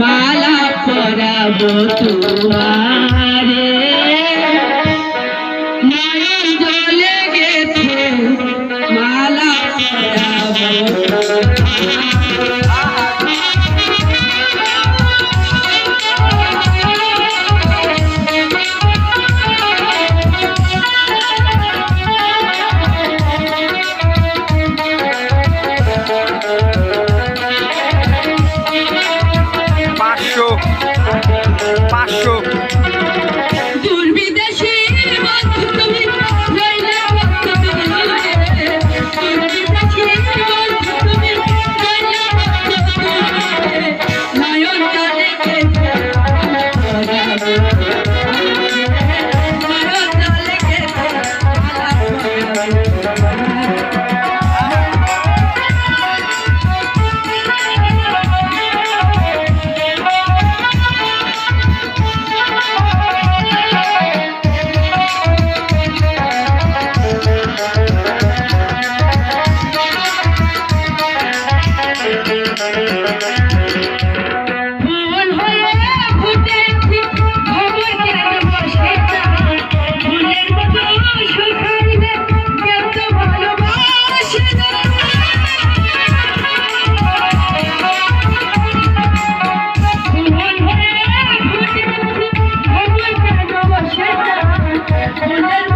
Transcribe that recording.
মালা পরাব তোমারে। জলে গেছে মালা পরাবো Thank you. Thank you.